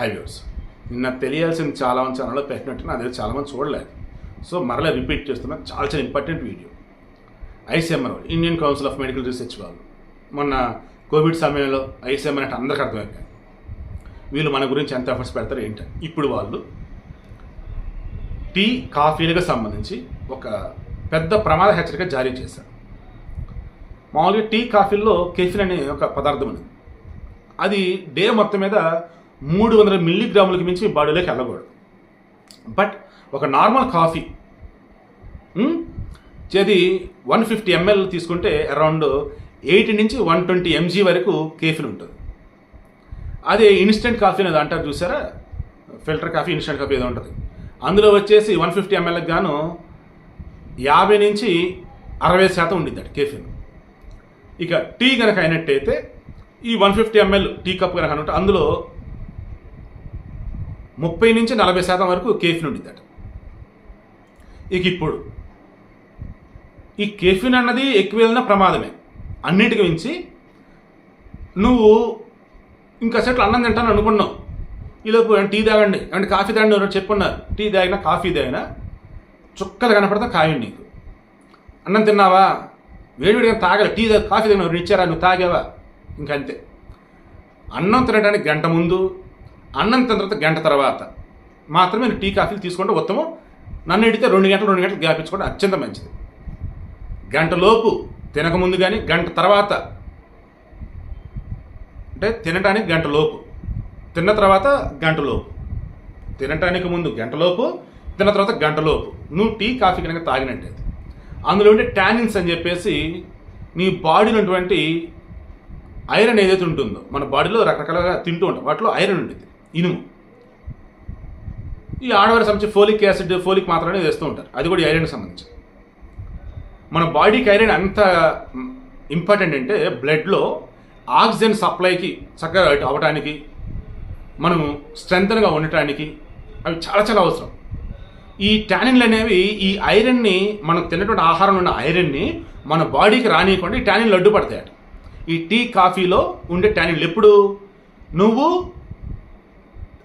Highways నిన్న తెలియాల్సింది చాలా మంది ఛానల్లో పెట్టినట్టు నా దగ్గర చాలామంది చూడలేదు. సో మరలా రిపీట్ చేస్తున్నా చాలా చాలా important video ICMR Indian Council of Medical Research వాళ్ళు. మొన్న కోవిడ్ సమయంలో ఐసీఎంఆర్ అంటే అందరికీ అర్థమైపోయింది. వీళ్ళు మన గురించి ఎంత ఎఫర్ట్స్ పెడతారు ఏంటని ఇప్పుడు వాళ్ళు టీ కాఫీలకు సంబంధించి ఒక పెద్ద ప్రమాద హెచ్చరిక జారీ చేశారు. మామూలుగా టీ కాఫీల్లో కెఫిన్ అనే ఒక పదార్థం ఉంది. అది డే మొత్తం మీద మూడు వందల మిల్లీగ్రాములకి మించి మీ బాడీలోకి వెళ్ళకూడదు. బట్ ఒక నార్మల్ కాఫీ చేది వన్ ఫిఫ్టీ ఎంఎల్ తీసుకుంటే అరౌండ్ ఎయిటీ నుంచి వన్ ట్వంటీ ఎంజీ వరకు కేఫిన్ ఉంటుంది. అదే ఇన్స్టెంట్ కాఫీ అనేది అంటారు చూసారా? ఫిల్టర్ కాఫీ ఇన్స్టెంట్ కాఫీ ఏదో ఉంటుంది. అందులో వచ్చేసి వన్ ఫిఫ్టీ ఎంఎల్కి గాను యాభై నుంచి అరవై శాతం ఉండిద్ది అటు కేఫిన్. ఇక టీ కనుక అయినట్టయితే ఈ one fifty ML tea cup కనుక అనుంటే అందులో ముప్పై నుంచి నలభై శాతం వరకు కేఫిన్ ఉండిద్దట. ఇక ఇప్పుడు ఈ కేఫిన్ అన్నది ఎక్కువ వెళ్ళిన ప్రమాదమే. అన్నిటికి మించి నువ్వు ఇంకా సెట్లు అన్నం తింటాను అనుకున్నావు. ఈలోపు టీ తాగండి అంటే కాఫీ తాగండి ఎవరో చెప్పున్నారు. టీ తాగినా కాఫీ తాగినా చుక్కలు కనపడతా కాయండి నీకు. అన్నం తిన్నావా? వేడివేడిగా తాగలే. టీ కాఫీ తాగిన ఎవరు ఇచ్చారా? నువ్వు తాగావా? ఇంకంతే. అన్నం తినడానికి గంట ముందు అన్నం తిన్న తర్వాత గంట తర్వాత మాత్రమే నేను టీ కాఫీలు తీసుకుంటే ఉత్తమం నన్ను ఎడితే రెండు గంటలు రెండు గంటలు గ్యాప్ ఇచ్చుకోవడం అత్యంత మంచిది. గంటలోపు తినకముందు కానీ గంట తర్వాత అంటే తినడానికి గంటలోపు తిన్న తర్వాత గంటలోపు తినటానికి ముందు గంటలోపు తిన్న తర్వాత గంటలోపు నువ్వు టీ కాఫీ కనుక తాగినట్టే. అందులో ఉండే టానిన్స్ అని చెప్పేసి నీ బాడీలో ఉన్నటువంటి ఐరన్ ఏదైతే ఉంటుందో మన బాడీలో రకరకాలుగా తింటూ ఉంటాం. వాటిలో ఐరన్ ఉంటుంది. ఇనుము. ఈ ఆడవారి సంబంధించి ఫోలిక్ యాసిడ్ ఫోలిక్ మాత్రమే వేస్తూ ఉంటారు. అది కూడా ఐరన్కి సంబంధించి మన బాడీకి ఐరన్ ఎంత ఇంపార్టెంట్ అంటే బ్లడ్లో ఆక్సిజన్ సప్లైకి చక్కగా అవ్వటానికి మనం స్ట్రెంగ్త్గా ఉండటానికి అవి చాలా చాలా అవసరం. ఈ టానిన్లు అనేవి ఈ ఐరన్ని మనం తిన్నటువంటి ఆహారంలో ఉన్న ఐరన్ని మన బాడీకి రానియకుండా ఈ టానిన్లు అడ్డుపడతాయట. ఈ టీ కాఫీలో ఉండే టానిన్లు ఎప్పుడు? నువ్వు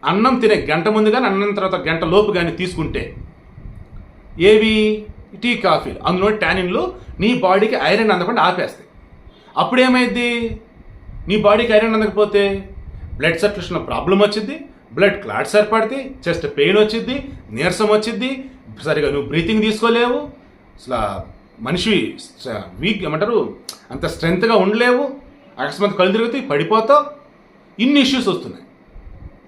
అన్నం తినే గంట ముందు కానీ అన్నం తర్వాత గంట లోపు కానీ తీసుకుంటే ఏవి? టీ కాఫీలు. అందులో టానిన్లు నీ బాడీకి ఐరన్ అందకుండా ఆపేస్తాయి. అప్పుడు ఏమైంది నీ బాడీకి ఐరన్ అందకపోతే బ్లడ్ సర్క్యులేషన్ ప్రాబ్లం వచ్చింది బ్లడ్ క్లాట్స్ ఏర్పడితే చెస్ట్ పెయిన్ వచ్చింది నీరసం వచ్చింది సరిగా నువ్వు బ్రీతింగ్ తీసుకోలేవు అసలు మనిషి వీక్ ఏమంటారు? అంత స్ట్రెంత్గా ఉండలేవు అకస్మాత్ కళ్ళు తిరుగుతాయి పడిపోతావు. ఇన్ని ఇష్యూస్ వస్తున్నాయి.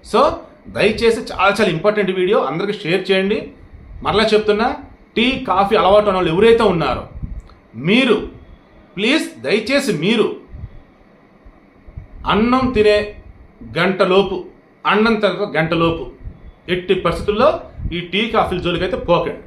సో దయచేసి చాలా చాలా ఇంపార్టెంట్ వీడియో అందరికీ షేర్ చేయండి. మరలా చెప్తున్నా టీ కాఫీ అలవాటు ఉన్న వాళ్ళు ఎవరైతే ఉన్నారో మీరు ప్లీజ్ దయచేసి మీరు అన్నం తినే గంటలోపు అన్నం తర్వాత గంటలోపు ఎట్టి పరిస్థితుల్లో ఈ టీ కాఫీల జోలికైతే పోకండి.